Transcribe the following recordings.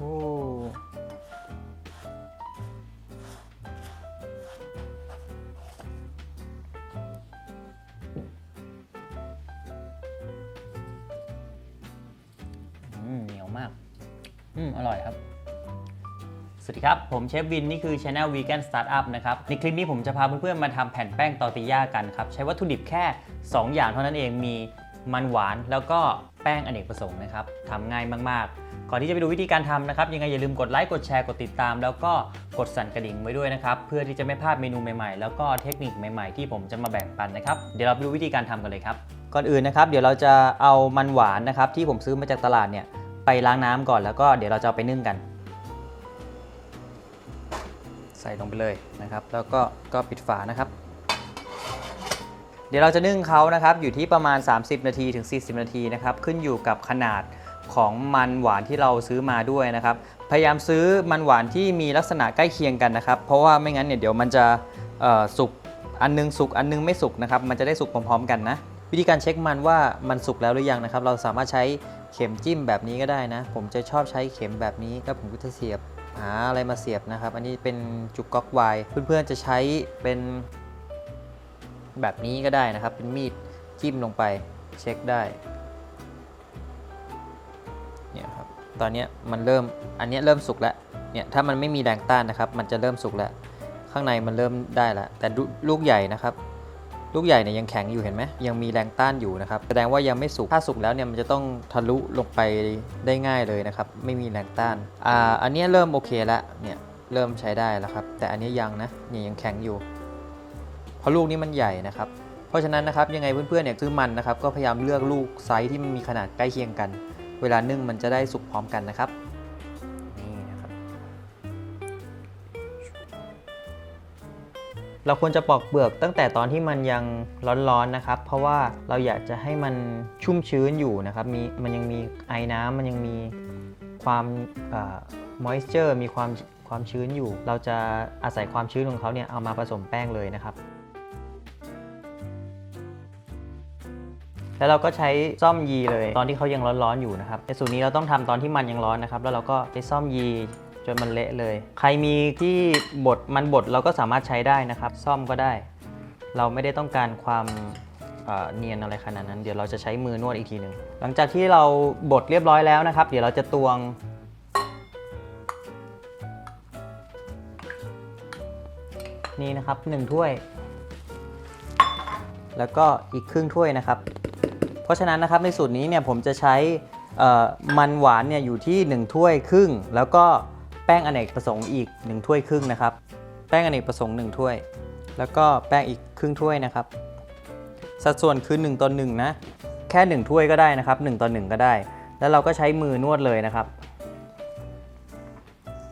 โอ้เหนียวมาก อืม อร่อยครับ สวัสดีครับ ผมเชฟวิน นี่คือ Channel Vegan Startup นะครับ ในคลิปนี้ผมจะพาเพื่อนๆ มาทำแผ่นแป้งตอร์ติย่ากันครับ ใช้วัตถุดิบแค่ 2 อย่างเท่านั้นเอง มีมันหวานแล้วก็ แป้งอเนกประสงค์นะครับทำง่ายมากๆ ก่อนที่จะไปดูวิธีการทำนะครับ ยังไงอย่าลืมกดไลค์ กดแชร์ กดติดตาม แล้วก็กดสั่นกระดิ่งไว้ด้วยนะครับ เพื่อที่จะไม่พลาดเมนูใหม่ๆ แล้วก็เทคนิคใหม่ๆ ที่ผมจะมาแบ่งปันนะครับ เดี๋ยวเราไปดูวิธีการทำกันเลยครับ ก่อนอื่นนะครับ เดี๋ยวเราจะเอามันหวานนะครับที่ผมซื้อมาจากตลาดเนี่ยไปล้างน้ำก่อน แล้วก็เดี๋ยวเราจะไปนึ่งกัน ใส่ลงไปเลยนะครับ แล้วก็ก็ปิดฝานะครับ เดี๋ยวเราจะนึ่งเขานะครับอยู่ที่ประมาณ 30 นาทีถึง 40 นาทีนะครับขึ้นอยู่กับขนาดของมันหวานที่เราซื้อมาด้วยนะครับ พยายามซื้อมันหวานที่มีลักษณะใกล้เคียงกันนะครับ เพราะว่าไม่งั้นเนี่ยเดี๋ยวมันจะสุกอันนึงสุกอันนึงไม่สุกนะครับมันจะได้สุกพร้อมๆกันนะวิธีการเช็คมันว่ามันสุกแล้วหรือยังนะครับ เราสามารถใช้เข็มจิ้มแบบนี้ก็ได้นะ ผมจะชอบใช้เข็มแบบนี้แล้วผมก็จะเสียบหาอะไรมาเสียบนะครับ อันนี้เป็นจุกก๊อกไวเพื่อนๆจะใช้เป็น แบบนี้ก็ได้นะครับ เป็นมีดจิ้มลงไปเช็คได้เนี่ยครับตอนนี้มันเริ่มอันนี้เริ่มสุกแล้วเนี่ยถ้ามันไม่มีแรงต้านนะครับ มันจะเริ่มสุกแล้ว ข้างในมันเริ่มได้แล้วแต่ลูกใหญ่นะครับ ลูกใหญ่เนี่ยยังแข็งอยู่เห็นไหมยังมีแรงต้านอยู่นะครับ แสดงว่ายังไม่สุกถ้าสุกแล้วเนี่ยมันจะต้องทะลุลงไปได้ง่ายเลยนะครับ ไม่มีแรงต้านอ่าอันนี้เริ่มโอเคแล้วเนี่ยเริ่มใช้ได้แล้วครับ แต่อันนี้ยังนะเนี่ยยังแข็งอยู่ ราะลูกนี้มันใหญ่นะครับ เพราะฉะนั้นนะครับยังไงเพื่อนๆเนี่ยซื้อมันนะครับก็พยายามเลือกลูกไซส์ที่มันมีขนาดใกล้เคียงกัน เวลานึ่งมันจะได้สุกพร้อมกันนะครับนี่นะครับ เราควรจะปอกเปลือกตั้งแต่ตอนที่มันยังร้อนๆนะครับ เพราะว่าเราอยากจะให้มันชุ่มชื้นอยู่นะครับมีมันยังมีไอน้ำมันยังมีความเอ่อ moisture มีความความชื้นอยู่ เราจะอาศัยความชื้นของเขาเนี่ยเอามาผสมแป้งเลยนะครับ แล้วเราก็ใช้ซ่อมยีเลย ตอนที่เขายังร้อนๆอยู่นะครับในสูตรนี้เราต้องทำตอนที่มันยังร้อนนะครับ แล้วเราก็ไปซ่อมยีจนมันเละเลย ใครมีที่บดมันบดเราก็สามารถใช้ได้นะครับ ซ่อมก็ได้ เราไม่ได้ต้องการความเอ่อเนียนอะไรขนาดนั้น เดี๋ยวเราจะใช้มือนวดอีกทีหนึ่งหลังจากที่เราบดเรียบร้อยแล้วนะครับ เดี๋ยวเราจะตวง นี่นะครับ1ถ้วย แล้วก็อีกครึ่งถ้วยนะครับ เพราะฉะนั้นนะครับในสูตรนี้เนี่ยผมจะใช้มันหวานเนี่ยอยู่ที่ 1 ถ้วยครึ่ง แล้วก็แป้งอเนกประสงค์อีก 1 ถ้วยครึ่งนะครับ แป้งอเนกประสงค์ 1 ถ้วย แล้วก็แป้งอีกครึ่งถ้วยนะครับ สัดส่วนคือ 1ต่อ1นะแค่ 1 ถ้วยก็ได้นะครับ1ต่อ1ก็ได้ แล้วเราก็ใช้มือนวดเลยนะครับ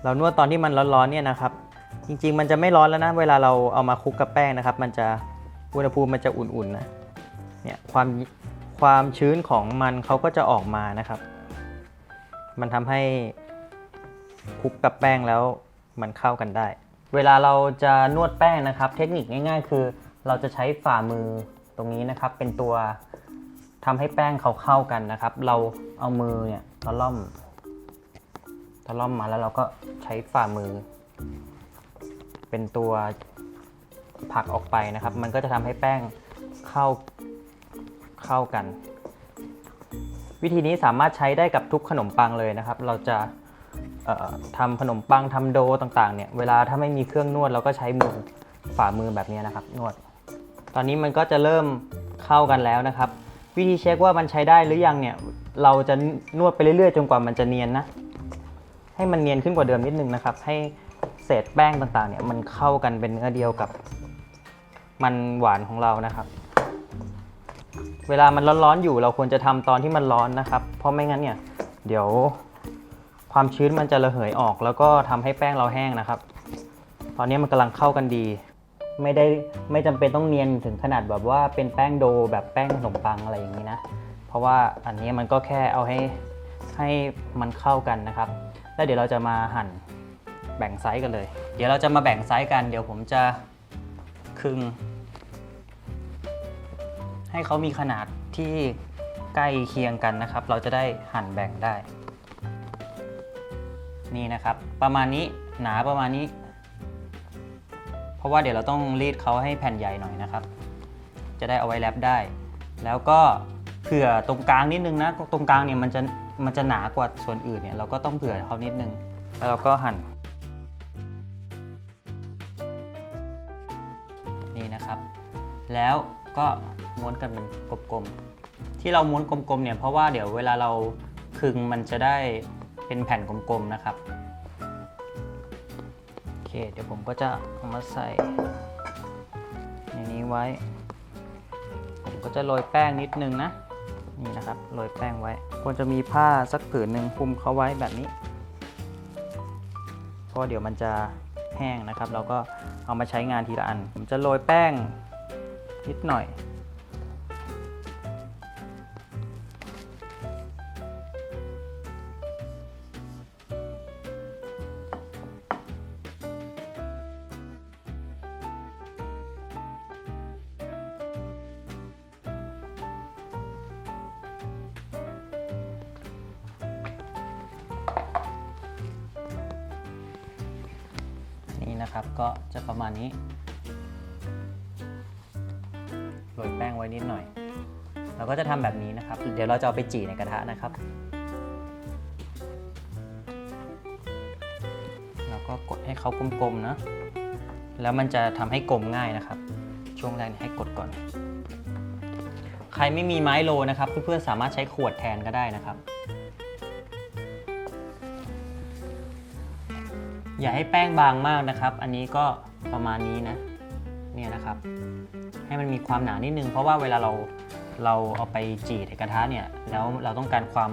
เรานวดตอนที่มันร้อนๆเนี่ยนะครับ จริงๆ มันจะไม่ร้อนแล้วนะ เวลาเราเอามาคลุกกับแป้งนะครับ มันจะอุณหภูมิมันจะอุ่นๆนะเนี่ยความ ความชื้นของมันเขาก็จะออกมานะครับ มันทำให้คลุกกับแป้งแล้วมันเข้ากันได้ เวลาเราจะนวดแป้งนะครับ เทคนิคง่าย ๆ คือ เราจะใช้ฝ่ามือตรงนี้นะครับ เป็นตัวทำให้แป้งเขาเข้ากันนะครับ เราเอามือเนี่ยตะล่อมตะล่อมมาแล้วเราก็ใช้ฝ่ามือ เป็นตัวผลักออกไปนะครับ มันก็จะทำให้แป้งเข้า เข้ากัน วิธีนี้สามารถใช้ได้กับทุกขนมปังเลยนะครับ เราจะทำขนมปังทำโดต่างๆเนี่ยเวลาถ้าไม่มีเครื่องนวดเราก็ใช้มือฝ่ามือแบบนี้นะครับ นวด ตอนนี้มันก็จะเริ่มเข้ากันแล้วนะครับ วิธีเช็คว่ามันใช้ได้หรือยังเนี่ยเราจะนวดไปเรื่อยๆ จนกว่ามันจะเนียนนะ ให้มันเนียนขึ้นกว่าเดิมนิดนึงนะครับ ให้เศษแป้งต่างๆเนี่ยมันเข้ากันเป็นเนื้อเดียวกับมันหวานของเรานะครับ เวลามันร้อนๆอยู่เราควรจะทำตอนที่มันร้อนนะครับ เพราะไม่งั้นเนี่ย เดี๋ยวความชื้นมันจะระเหยออก แล้วก็ทำให้แป้งเราแห้งนะครับ ตอนนี้มันกำลังเข้ากันดี ไม่ได้ไม่จำเป็นต้องเนียนถึงขนาดแบบว่าเป็นแป้งโดแบบแป้งขนมปังอะไรอย่างนี้นะ เพราะว่าอันนี้มันก็แค่เอาให้ให้มันเข้ากันนะครับ แล้วเดี๋ยวเราจะมาหั่นแบ่งไซส์กันเลย เดี๋ยวเราจะมาแบ่งไซส์กัน เดี๋ยวผมจะครึ่ง ให้เขามีขนาดที่ใกล้เคียงกันนะครับ เราจะได้หั่นแบ่งได้ นี่นะครับ ประมาณนี้หนาประมาณนี้ เพราะว่าเดี๋ยวเราต้องรีดเขาให้แผ่นใหญ่หน่อยนะครับ จะได้เอาไว้แรปได้ แล้วก็เผื่อตรงกลางนิดนึงนะ ตรงกลางเนี่ยมันจะมันจะหนากว่าส่วนอื่นเนี่ยเราก็ต้องเผื่อเขานิดนึง แล้วเราก็หั่นนี่นะครับ แล้วก็ ม้วนกันเป็นกลมๆ ที่เราม้วนกลมๆเนี่ยเพราะว่าเดี๋ยวเวลาเราคึงมันจะได้เป็นแผ่นกลมๆนะครับโอเคเดี๋ยวผมก็จะเอามาใส่ในนี้ไว้ ผมก็จะโรยแป้งนิดนึงนะนี่นะครับโรยแป้งไว้ควรจะมีผ้าสักผืนหนึ่งคลุมเขาไว้แบบนี้เพราะเดี๋ยวมันจะแห้งนะครับ เราก็เอามาใช้งานทีละอัน ผมจะโรยแป้งนิดหน่อย นะครับ ก็จะประมาณนี้โรยแป้งไว้นิดหน่อย เราก็จะทำแบบนี้นะครับ เดี๋ยวเราจะเอาไปจี่ในกระทะนะครับเราก็กดให้เขากลมๆนะ แล้วมันจะทำให้กลมง่ายนะครับ ช่วงแรกให้กดก่อน ใครไม่มีไม้โลนะครับ เพื่อนๆสามารถใช้ขวดแทนก็ได้นะครับ อย่าให้แป้งบางมากนะครับ อันนี้ก็ประมาณนี้นะ เนี่ยนะครับ ให้มันมีความหนานิดนึง เพราะว่าเวลาเราเราเอาไปจี่ในกระทะเนี่ยแล้วเราต้องการความ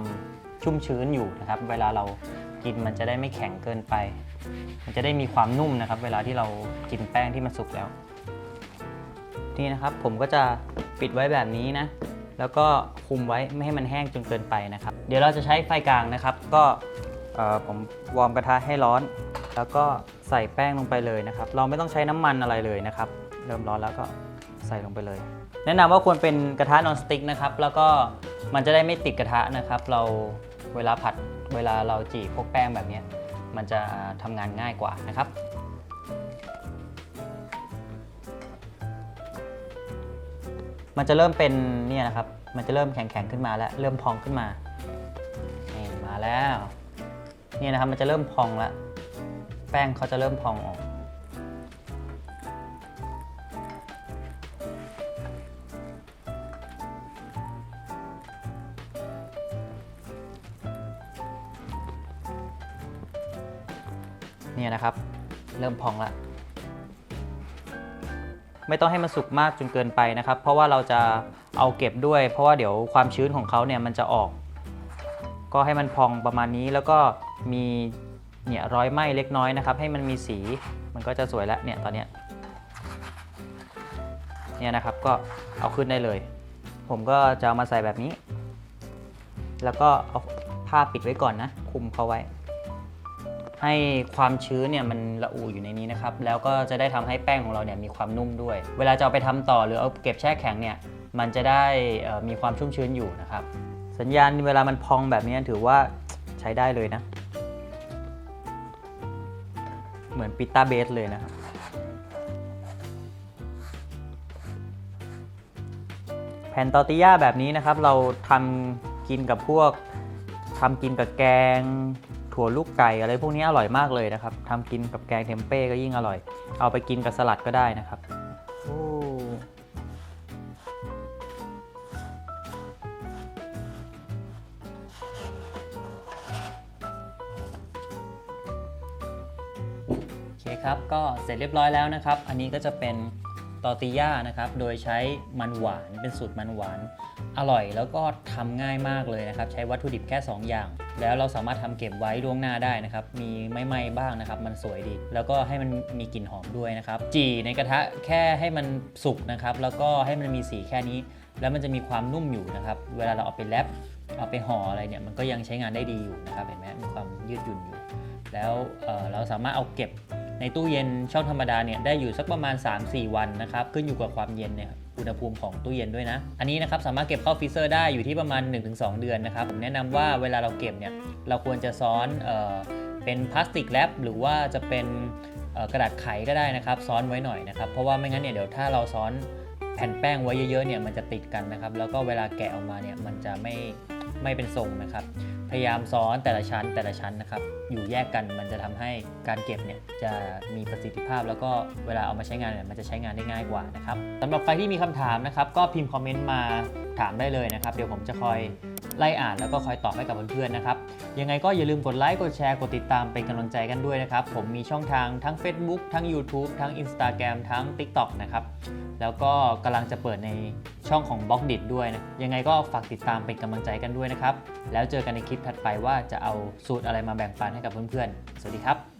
ชุ่มชื้นอยู่นะครับ เวลาเรากินมันจะได้ไม่แข็งเกินไป มันจะได้มีความนุ่มนะครับ เวลาที่เรากินแป้งที่มันสุกแล้ว นี่นะครับผมก็จะปิดไว้แบบนี้นะ แล้วก็คุมไว้ไม่ให้มันแห้งจนเกินไปนะครับ เดี๋ยวเราจะใช้ไฟกลางนะครับ ก็ผมวอร์มกระทะให้ร้อน แล้วก็ใส่แป้งลงไปเลยนะครับ เราไม่ต้องใช้น้ำมันอะไรเลยนะครับ เริ่มร้อนแล้วก็ใส่ลงไปเลย แนะนำว่าควรเป็นกระทะนอนสติ๊กนะครับ แล้วก็มันจะได้ไม่ติดกระทะนะครับ เราเวลาผัดเวลาเราจี่พวกแป้งแบบนี้มันจะทำงานง่ายกว่านะครับ มันจะเริ่มเป็นเนี่ยนะครับ มันจะเริ่มแข็งๆขึ้นมาแล้วเริ่มพองขึ้นมานี่มาแล้ว เนี่ยนะครับมันจะเริ่มพองแล้ว ป้งเขาจะเริ่มพองออก เนี่ยนะครับ เริ่มพองล้วไม่ต้องให้มันสุกมากจนเกินไปนะครับ เพราะว่าเราจะเอาเก็บด้วย เพราะว่าเดี๋ยวความชื้นของเขาเนี่ยมันจะออก ก็ให้มันพองประมาณนี้แล้วก็มี เนี่ยรอยไหมเล็กน้อยนะครับให้มันมีสีมันก็จะสวยแล้วเนี่ยตอนเนี้ยเนี่ยนะครับก็เอาขึ้นได้เลย ผมก็จะเอามาใส่แบบนี้ แล้วก็เอาผ้าปิดไว้ก่อนนะคุมเขาไว้ ให้ความชื้นเนี่ยมันละอูอยู่ในนี้นะครับแล้วก็จะได้ทำให้แป้งของเราเนี่ยมีความนุ่มด้วย เวลาจะเอาไปทำต่อหรือเอาเก็บแช่แข็งเนี่ยมันจะได้มีความชุ่มชื้นอยู่นะครับ สัญญาณเวลามันพองแบบนี้ถือว่าใช้ได้เลยนะ เหมือนปิต้าเบสเลยนะครับ แผ่นตอร์ติย่าแบบนี้นะครับ เราทำกินกับพวกทำกินกับแกง ถั่วลูกไก่อะไรพวกนี้อร่อยมากเลยนะครับทำกินกับแกงเทมเป้ก็ยิ่งอร่อย เอาไปกินกับสลัดก็ได้นะครับ คครับ ก็เสร็จเรียบร้อยแล้วนะครับ อันนี้ก็จะเป็นตอติย่านะครับ โดยใช้มันหวานเป็นสูตรมันหวาน อร่อยแล้วก็ทำง่ายมากเลยนะครับ ใช้วัตถุดิบแค่ 2 อย่าง แล้วเราสามารถทำเก็บไว้ล่วงหน้าได้นะครับ มีไม่ไหม้บ้างนะครับ มันสวยดี แล้วก็ให้มันมีกลิ่นหอมด้วยนะครับ จี่ในกระทะแค่ให้มันสุกนะครับ แล้วก็ให้มันมีสีแค่นี้ แล้วมันจะมีความนุ่มอยู่นะครับ เวลาเราเอาไปแรปเอาไปห่ออะไรเนี่ย มันก็ยังใช้งานได้ดีอยู่นะครับ เห็นไหมมีความยืดหยุ่นอยู่ แล้วเเราสามารถเอาเก็บ ในตู้เย็นช่องธรรมดาเนี่ยได้อยู่สักประมาณ 3-4 วันนะครับขึ้นอยู่กับความเย็นเนี่ยอุณหภูมิของตู้เย็นด้วยนะ อันนี้นะครับสามารถเก็บเข้าฟรีเซอร์ได้อยู่ที่ประมาณ 1-2 เดือนนะครับผมแนะนำว่าเวลาเราเก็บเนี่ยเราควรจะซ้อนเอ่อเป็นพลาสติกแรปหรือว่าจะเป็นกระดาษไขก็ได้นะครับ ซ้อนไว้หน่อยนะครับ เพราะว่าไม่งั้นเนี่ยเดี๋ยวถ้าเราซ้อนแผ่นแป้งไว้เยอะๆเนี่ยมันจะติดกันนะครับ แล้วก็เวลาแกะออกมาเนี่ยมันจะไม่ไม่เป็นทรงนะครับ พยายามซ้อนแต่ละชั้นแต่ละชั้นนะครับ อยู่แยกกันมันจะทำให้การเก็บเนี่ยจะมีประสิทธิภาพ แล้วก็เวลาเอามาใช้งานเนี่ยมันจะใช้งานได้ง่ายกว่านะครับสำหรับใครที่มีคำถามนะครับ ก็พิมพ์คอมเมนต์มาถามได้เลยนะครับ เดี๋ยวผมจะคอยไล่อ่านแล้วก็คอยตอบให้กับเพื่อนๆนะครับ ยังไงก็อย่าลืมกดไลค์ กดแชร์ กดติดตามเป็นกำลังใจกันด้วยนะครับ ผมมีช่องทางทั้ง Facebook ทั้ง YouTube ทั้ง Instagram ทั้ง TikTok นะครับ แล้วก็กำลังจะเปิดในช่องของ b ล็อกดิด้วยนะ ยังไงก็ฝากติดตามเป็นกำลังใจกันด้วยนะครับ แล้วเจอกันในคลิปถัดไปว่าจะเอาสูตรอะไรมาแบ่งปันให้กับเพื่อนๆ สวัสดีครับ